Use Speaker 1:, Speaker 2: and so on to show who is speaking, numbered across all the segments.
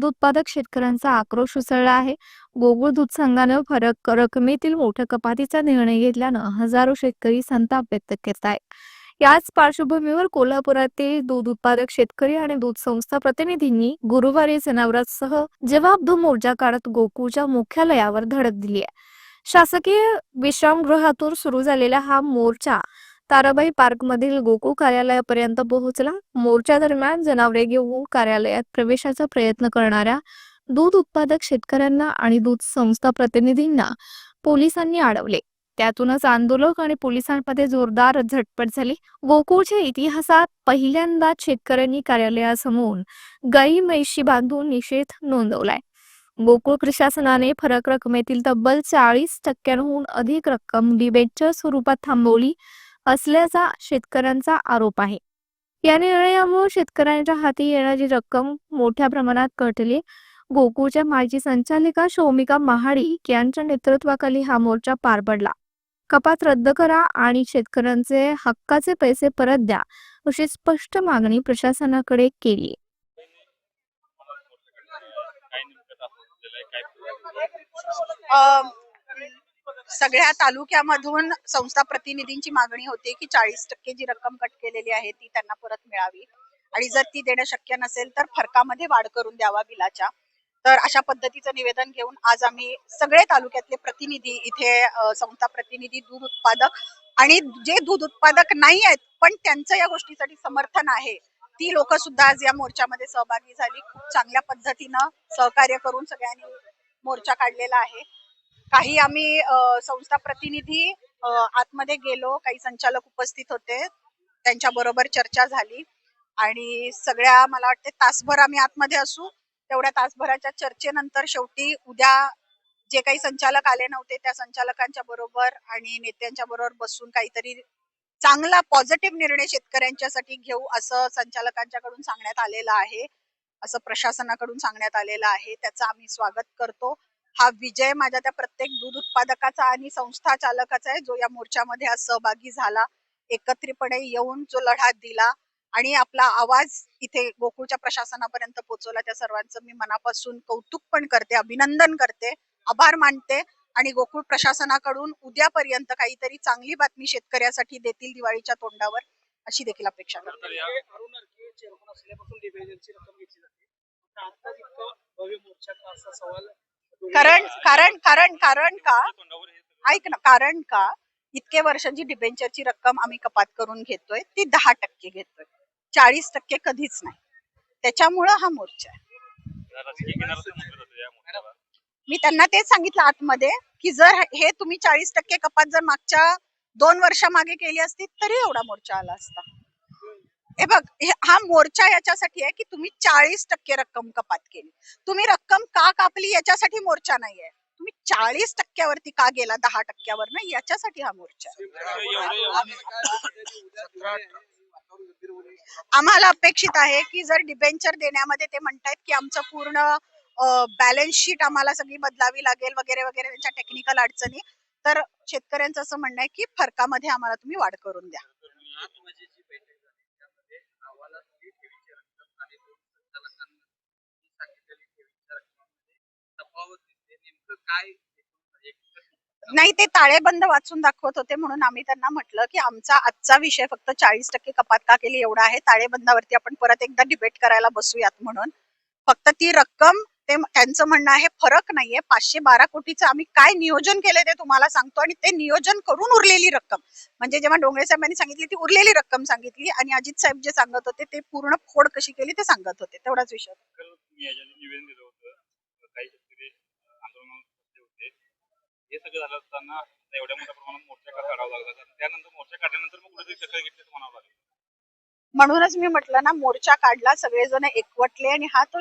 Speaker 1: दूध उत्पादक शेतकऱ्यांचा आक्रोश उसळला आहे. गोकुळ दूध संघानं फरक रकमेतील मोठ्या कपातीचा निर्णय घेतल्यानं हजारो शेतकरी संताप व्यक्त करत आहेत. याच पार्श्वभूमीवर कोल्हापुरातील दूध उत्पादक शेतकरी आणि दूध संस्था प्रतिनिधींनी गुरुवारी जनावरांसह जवाबदो मोर्चा काढत गोकुळच्या मुख्यालयावर धडक दिली आहे. शासकीय विश्रामगृहातून सुरू झालेला हा मोर्चा ताराबाई पार्कमधील गोकुळ कार्यालयापर्यंत पोहोचला. मोर्चा दरम्यान जनावरे घेऊन कार्यालयात प्रवेशाचा प्रयत्न करणाऱ्या दूध उत्पादक शेतकऱ्यांना आणि दूध संस्था प्रतिनिधींना पोलिसांनी अडवले. त्यातूनच आंदोलक आणि पोलिसांमध्ये जोरदार झटपट झाली. गोकुळच्या इतिहासात पहिल्यांदाच शेतकऱ्यांनी कार्यालयासमोर गाई म्हैशी बांधून निषेध नोंदवलाय. गोकुळ प्रशासनाने फरक रकमेतील तब्बल चाळीस टक्क्यांहून अधिक रक्कम डिबेटच्या स्वरूपात थांबवली. असल्याचा शेतकऱ्यांचा आरोप आहे. या निर्णयामुळे शेतकऱ्यांच्या हाती येणारी रक्कम मोठ्या प्रमाणात घटली गोकुळच्या माजी संचालिका शौमिका महाडिक यांच्या नेतृत्वाखाली हा मोर्चा पार पडला. कपात रद्द करा आणि शेतकऱ्यांचे हक्काचे पैसे परत द्या अशी स्पष्ट मागणी प्रशासनाकडे केली.
Speaker 2: अ, सगळ्या तालुक्यामधून संस्था प्रतिनिधींची मागणी होती की चाळीस टक्के जी रक्कम कट केलेली आहे ती त्यांना परत मिळावी. आणि जर ती देणं शक्य नसेल तर फरकामध्ये वाढ करून द्यावा बिलाच्या. तर अशा पद्धतीचं निवेदन घेऊन आज आम्ही सगळे तालुक्यातले प्रतिनिधी इथे संस्था प्रतिनिधी दूध उत्पादक आणि जे दूध उत्पादक नाही आहेत पण त्यांचं या गोष्टीसाठी समर्थन आहे ती लोक सुद्धा आज या मोर्चामध्ये सहभागी झाली. खूप चांगल्या पद्धतीनं सहकार्य करून सगळ्यांनी मोर्चा काढलेला आहे. काही आम्ही संस्था प्रतिनिधी आतमध्ये गेलो. काही संचालक उपस्थित होते. त्यांच्या बरोबर चर्चा झाली. आणि सगळ्या मला वाटते तासभर आम्ही आतमध्ये असू. तेवढ्या तासभराच्या चर्चेनंतर शेवटी उद्या जे काही संचालक आले नव्हते त्या संचालकांच्या बरोबर आणि नेत्यांच्या बरोबर बसून काहीतरी चांगला पॉझिटिव्ह निर्णय शेतकऱ्यांच्यासाठी घेऊ असं संचालकांच्याकडून सांगण्यात आलेलं आहे. असं प्रशासनाकडून सांगण्यात आलेलं आहे. त्याचं आम्ही स्वागत करतो. हा विजय माझ्या त्या प्रत्येक दूध उत्पादकाचा आणि संस्था चालकाचा आहे जो या मोर्चामध्ये आज सहभागी झाला. एकत्रितपणे येऊन जो लढा दिला आणि आपला आवाज इथे गोकुळच्या प्रशासनापर्यंत पोहोचवला. त्या सर्वांचं मी मनापासून कौतुक पण करते अभिनंदन करते आभार मानते आणि गोकुळ प्रशासनाकडून उद्यापर्यंत काहीतरी चांगली बातमी शेतकऱ्यासाठी देतील दिवाळीच्या तोंडावर अशी देखील अपेक्षा करते.
Speaker 3: असल्यापासून
Speaker 2: कारण कारण कारण कारण का? ऐक ना कारण का? इतके वर्षांची डिबेंचरची रक्कम आम्ही कपात करून घेतोय ती दहा टक्के घेतोय. चाळीस टक्के कधीच नाही. त्याच्यामुळं हा मोर्चा. मी त्यांना तेच सांगितलं आतमध्ये की जर हे तुम्ही चाळीस टक्के कपात जर मागच्या दोन वर्षामागे केली असती तरी एवढा मोर्चा आला असता. हे बघ हा मोर्चा याच्यासाठी आहे की तुम्ही चाळीस टक्के रक्कम कपात केली. तुम्ही रक्कम का कापली याच्यासाठी मोर्चा नाहीये. तुम्ही चाळीस टक्क्यावरती का गेला दहा टक्क्यावर नाही याच्यासाठी हा मोर्चा आम्हाला अपेक्षित आहे की जर डिबेंचर देण्यामध्ये ते म्हणतायत की आमचं पूर्ण बॅलन्स शीट आम्हाला सगळी बदलावी लागेल वगैरे वगैरे त्यांच्या टेक्निकल अडचणी तर शेतकऱ्यांचं असं म्हणणं आहे की फरकामध्ये आम्हाला तुम्ही वाढ करून द्या.
Speaker 3: काय
Speaker 2: नाही ते ताळेबंद वाचून दाखवत होते म्हणून आम्ही त्यांना म्हटलं की आमचा आजचा विषय फक्त चाळीस टक्के कपात का केली एवढा आहे? ताळेबंदावरती आपण परत एकदा डिबेट करायला बसूयात म्हणून. फक्त ती रक्कम ते त्यांचं म्हणणं आहे फरक नाहीये. पाचशे बारा कोटीचं आम्ही काय नियोजन केलंय ते तुम्हाला सांगतो आणि ते नियोजन करून उरलेली रक्कम. म्हणजे जेव्हा डोंगरे साहेबांनी सांगितली ती उरलेली रक्कम सांगितली आणि अजित साहेब जे सांगत होते ते पूर्ण फोड कशी केली ते सांगत होते. तेवढाच विषय.
Speaker 3: दिलं होतं. हे सगळं झालं असताना आता एवढ्या मोठ्या प्रमाणात मोर्चा काढावा लागला कारण त्यानंतर मोर्चा काढल्यानंतर मग कुठेतरी दखल घेतली असं म्हणावं लागेल.
Speaker 2: म्हणूनच मी म्हटलं ना मोर्चा काढला सगळेजण एकवटले आणि हा तो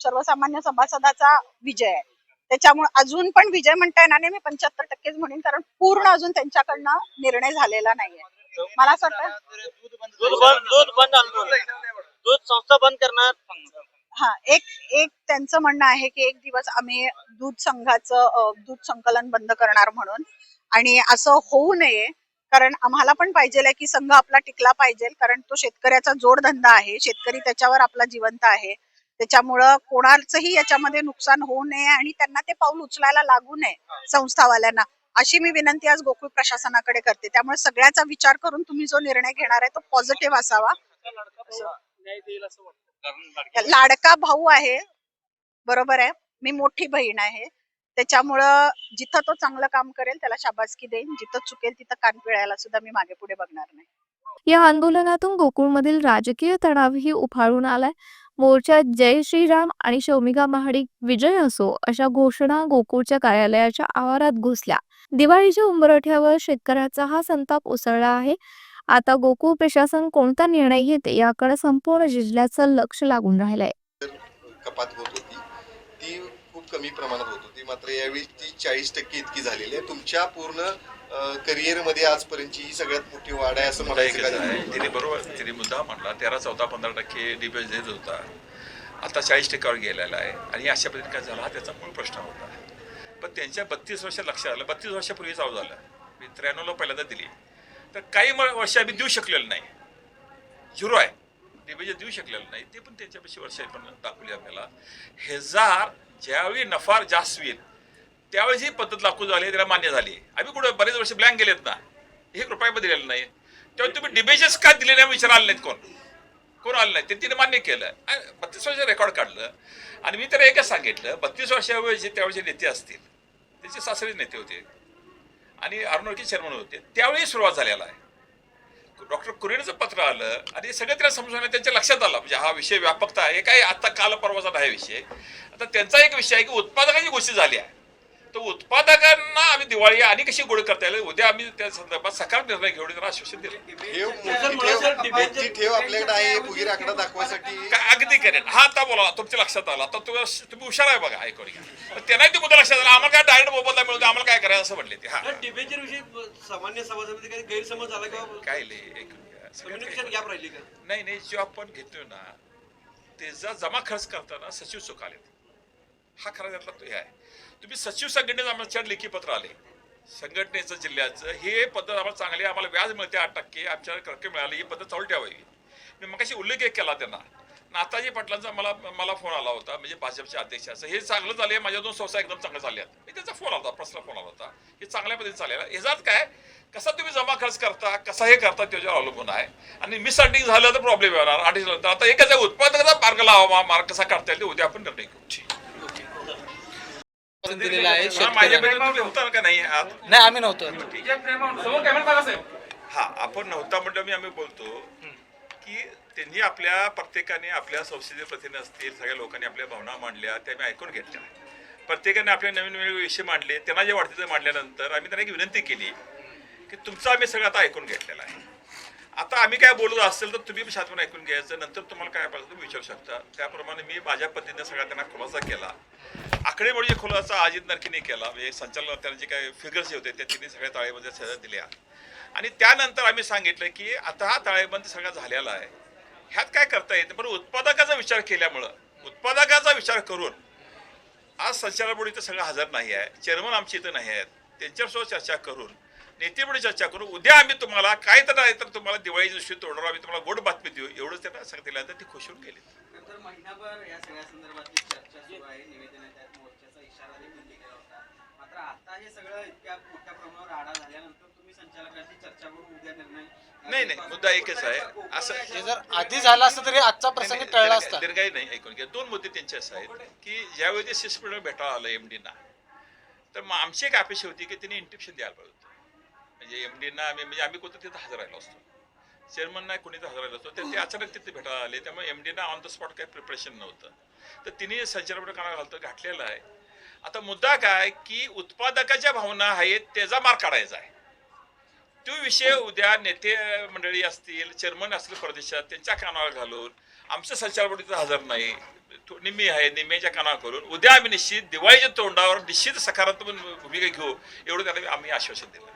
Speaker 2: सर्वसामान्य सभासदाचा विजय आहे. त्याच्यामुळे अजून पण विजय म्हणता येणार नाही मी पंच्याहत्तर टक्केच म्हणेन कारण पूर्ण अजून त्यांच्याकडनं निर्णय झालेला नाहीये. मला असं वाटतं
Speaker 4: दूध बंद दूध बंद आंदोलन दूध संस्था बंद करणार.
Speaker 2: हा एक एक त्यांचं म्हणणं आहे की एक दिवस आम्ही दूध संघाचं दूध संकलन बंद करणार म्हणून. आणि असं होऊ नये कारण आम्हाला पण पाहिजे की संघ आपला टिकला पाहिजे कारण तो शेतकऱ्याचा जोडधंदा आहे. शेतकरी त्याच्यावर आपला जिवंत आहे. त्याच्यामुळं कोणाचंही याच्यामध्ये नुकसान होऊ नये आणि त्यांना ते पाऊल उचलायला लागू नये संस्थावाल्यांना. अशी मी विनंती आज गोकुळ प्रशासनाकडे करते. त्यामुळे सगळ्याचा विचार करून तुम्ही जो निर्णय घेणार आहे तो पॉझिटिव्ह असावा.
Speaker 3: लाडकी
Speaker 2: लाडका भाऊ आहे. बरोबर आहे. मी मोठी बहीण आहे. त्याच्यामुळं जिथं तो चांगलं काम करेल त्याला शाबासकी देईन. जिथं चुकेल तिथं कान पिळायला सुद्धा मी मागे पुढे बघणार नाही.
Speaker 1: या आंदोलनातून गोकुळमधील राजकीय तणावही उफाळून आलाय. मोर्चात जय श्रीराम आणि शौमिका महाडिक विजय असो अशा घोषणा गोकुळच्या कार्यालयाच्या आवारात घुसल्या. दिवाळीच्या उंबरठ्यावर शेतकऱ्याचा हा संताप उसळला आहे. आता गोकुळ प्रशासन कोणता निर्णय घेते याकडे संपूर्ण जिल्ह्याचं लक्ष लागून राहिलंय.
Speaker 5: कपात होत होती. ती खूप कमी प्रमाणात होत होती. मात्र यावेळी ती चाळीस टक्के इतकी झालेली आहे. तुमच्या पूर्ण करिअरमध्ये आजपर्यंतची ही सगळ्यात मोठी वाढ आहे असं?
Speaker 6: आहे. तिने बरोबर तिने मुद्दा मांडला तेरा चौदा पंधरा टक्के डिबेट देत होता आता चाळीस टक्क्यावर गेलेला आहे. आणि अशा पद्धतीने काय झाला? हा त्याचा मूळ प्रश्न होता. पण त्यांच्या बत्तीस वर्ष लक्षात आलं. बत्तीस वर्षापूर्वी चालू झालं. मी त्र्याण्णवला पहिल्यांदा दिली. तर काही वर्ष आम्ही देऊ शकलेलं नाही. झिरो आहे. डिबेट देऊ शकलेलं नाही. ते पण त्याच्यापेक्षा वर्ष पण दाखवली आपल्याला हजार ज्यावेळी नफा जास्त येईल त्यावेळेस ही पद्धत लागू झाली त्याला मान्य झाली. आम्ही कुठं बरेच वर्ष ब्लँक गेलेत ना. एक रुपया दिलेलं नाही. तेव्हा तुम्ही डिबेजेस का दिले नाही विचार आले नाहीत कोण. कोण आलं नाही? ते तिने मान्य केलं. बत्तीस वर्ष रेकॉर्ड काढलं. आणि मी तर एकच सांगितलं बत्तीस वर्षावेळी त्यावेळेचे नेते असतील त्याचे सासरे नेते होते. आणि अर्णोळकी चेअरमन होते. त्यावेळी सुरुवात झालेला आहे. डॉक्टर कुरेनचं पत्र आलं आणि सगळं त्याला समजून त्यांच्या लक्षात आलं. म्हणजे हा विषय व्यापकता आहे. हे काय आता काल परवाचा नाही विषय. आता त्यांचा एक विषय आहे की उत्पादकाची गोष्टी झाली आहे. तर उत्पादकांना आम्ही दिवाळी आणि कशी गोड करता येईल उद्या आम्ही त्या संदर्भात सकाळ निर्णय घेऊन त्यांना आश्वासन दिलं
Speaker 5: ठेव मोठी ठेव आपल्याकडे आहे हे फुगीर आकडा दाखवायसाठी.
Speaker 6: काय अगदी करेन हा आता बोला तुमच्या लक्षात आला. आता तुम्ही तुम्ही हुशार आहे बघा ऐकून घ्या. पण त्यांनाही ते मुद्दा लक्षात आला. आम्हाला काय डायरेक्ट मोबदला मिळून आम्हाला काय करायचं असं म्हणले ते. हा.
Speaker 4: डिबेटच्या विषयी सामान्य सभासमिती काही गैरसमज झाला किंवा
Speaker 6: काय लय ऐकून घ्या सगळं
Speaker 4: कम्युनिकेशन
Speaker 6: काय-
Speaker 4: गॅप राहिली का?
Speaker 6: नाही नाही जो आपण घेतोय ना त्याचा जमा खर्च करताना सचिव चुकाले हा खरा त्यातला तो हे आहे. तुम्ही सचिव संघटनेचं आमच्या लेखी पत्र आले. संघटनेचं जिल्ह्याचं हे पद्धत आम्हाला चांगली आहे, आम्हाला व्याज मिळते आठ टक्के आमच्या रक्कम मिळाली ही पद्धत चालू ठेवावी. मी मगाशी उल्लेख एक केला त्यांना. नाताजी पाटलांचा मला मला फोन आला होता म्हणजे भाजपचे अध्यक्षाचं हे चांगलं झाले माझ्या दोन संस्था एकदम चांगल्या चालल्या मी त्याचा फोन आला होता प्रश्न फोन आला होता. हे चांगल्या पद्धतीने चालेल. ह्याच्यात काय? कसा तुम्ही जमा खर्च करता कसा हे करता त्याच्यावर अवलंबून आहे. आणि मिसअंडिंग झालं तर प्रॉब्लेम येणार. आठ आता एकच आहे उत्पादकाचा मार्ग लावा मार्ग कसा काढता येईल ते उद्या आपण निर्णय घेऊ.
Speaker 7: दिलेला आहे
Speaker 6: माझ्या
Speaker 7: शेतकऱ्यांना.
Speaker 6: तुम्ही होता का नाही आत?
Speaker 7: नाही आम्ही नव्हतो.
Speaker 6: हा आपण नव्हता म्हटलं मी आम्ही बोलतो की त्यांनी आपल्या प्रत्येकाने आपल्या संसदीय प्रतिनिधी असतील सगळ्या लोकांनी आपल्या भावना मांडल्या त्या मी ऐकून घेतल्या. प्रत्येकाने आपले नवीन वेगळे विषय मांडले त्यांना जे वाटते ते मांडल्यानंतर आम्ही त्यांना एक विनंती केली की तुमचं आम्ही सगळं आता ऐकून घेतलेलं आहे. आता आम्ही काय बोलत असेल तर तुम्ही शांतपणे ऐकून घ्यायचं नंतर तुम्हाला काय पाहिजे तुम्ही विचारू शकता. त्याप्रमाणे मी माझ्या पद्धतीने सगळा त्यांना खुलासा केला. आकडेमोडीचा खुलासा अजित नरकीने केला म्हणजे संचालक त्यांना जे काही फिगर्स होते त्या तिने सगळ्या ताळेबंद सगळ्या दिल्या. आणि त्यानंतर आम्ही सांगितलं की आता हा ताळेबंद सगळा झालेला आहे. ह्यात काय करता येते पण उत्पादकाचा विचार केल्यामुळं उत्पादकाचा विचार करून आज संचालक बोर्ड इथं सगळं हजर नाही आहे चेअरमन आमची इथं नाही आहेत त्यांच्यासोबत चर्चा करून नेतेमुळे चर्चा करून उद्या आम्ही तुम्हाला काय तर नाही तर तुम्हाला दिवाळी दिवशी तोडणार आम्ही तुम्हाला गोड बातमी देऊ एवढंच त्यांना तर ती खुश होऊन गेली
Speaker 8: नंतर महिनाभर या सगळ्या संदर्भातली चर्चा सुरू आहे निवेदन त्यात मोर्चाचा इशारा देखील दिलेला होता मात्र आता हे सगळं इतक्या मोठ्या प्रमाणावर आढा झाल्यानंतर तुम्ही संचालकांशी चर्चा करून उद्या निर्णय
Speaker 6: नाही नाही मुद्दा एकच आहे. असं
Speaker 7: हे जर आधी झालं असतं तरी आजचा प्रसंग
Speaker 6: नाही,
Speaker 7: टळला
Speaker 6: नाही,
Speaker 7: असता.
Speaker 6: दीर्घाई नाही ऐकून घ्या दोन मुद्दे त्यांचे असे आहेत की ज्यावेळी ते शिस्पीड भेटायला आलं एमडीना तर मग आमची एक अपेक्षा होती की त्यांनी इंटिप्शन द्यायला पाहिजे होतं. म्हणजे एमडीना आम्ही म्हणजे आम्ही कुठं तिथं हजर राहिलो असतो? चेअरमन नाही कोणी हजर राहिलो असतो? तर ते अचानक तिथे भेटायला आले. त्यामुळे एमडीना ऑन द स्पॉट काही प्रिपरेशन नव्हतं. तर तिने संचालक काना घालतं घातलेलं आहे. आता मुद्दा काय की उत्पादकाच्या भावना आहेत त्याचा मार काढायचा आहे. तो विषय उद्या नेते मंडळी असतील चेअरमन असतील प्रदेशात त्यांच्या कानावर घालून आमचं संचालक हजर नाही तो निम्मी आहे निम्म्याच्या कानावर करून उद्या आम्ही निश्चित दिवाळीच्या तोंडावर निश्चित सकारात्मक भूमिका घेऊ एवढं त्याला आम्ही आश्वासन दिलं.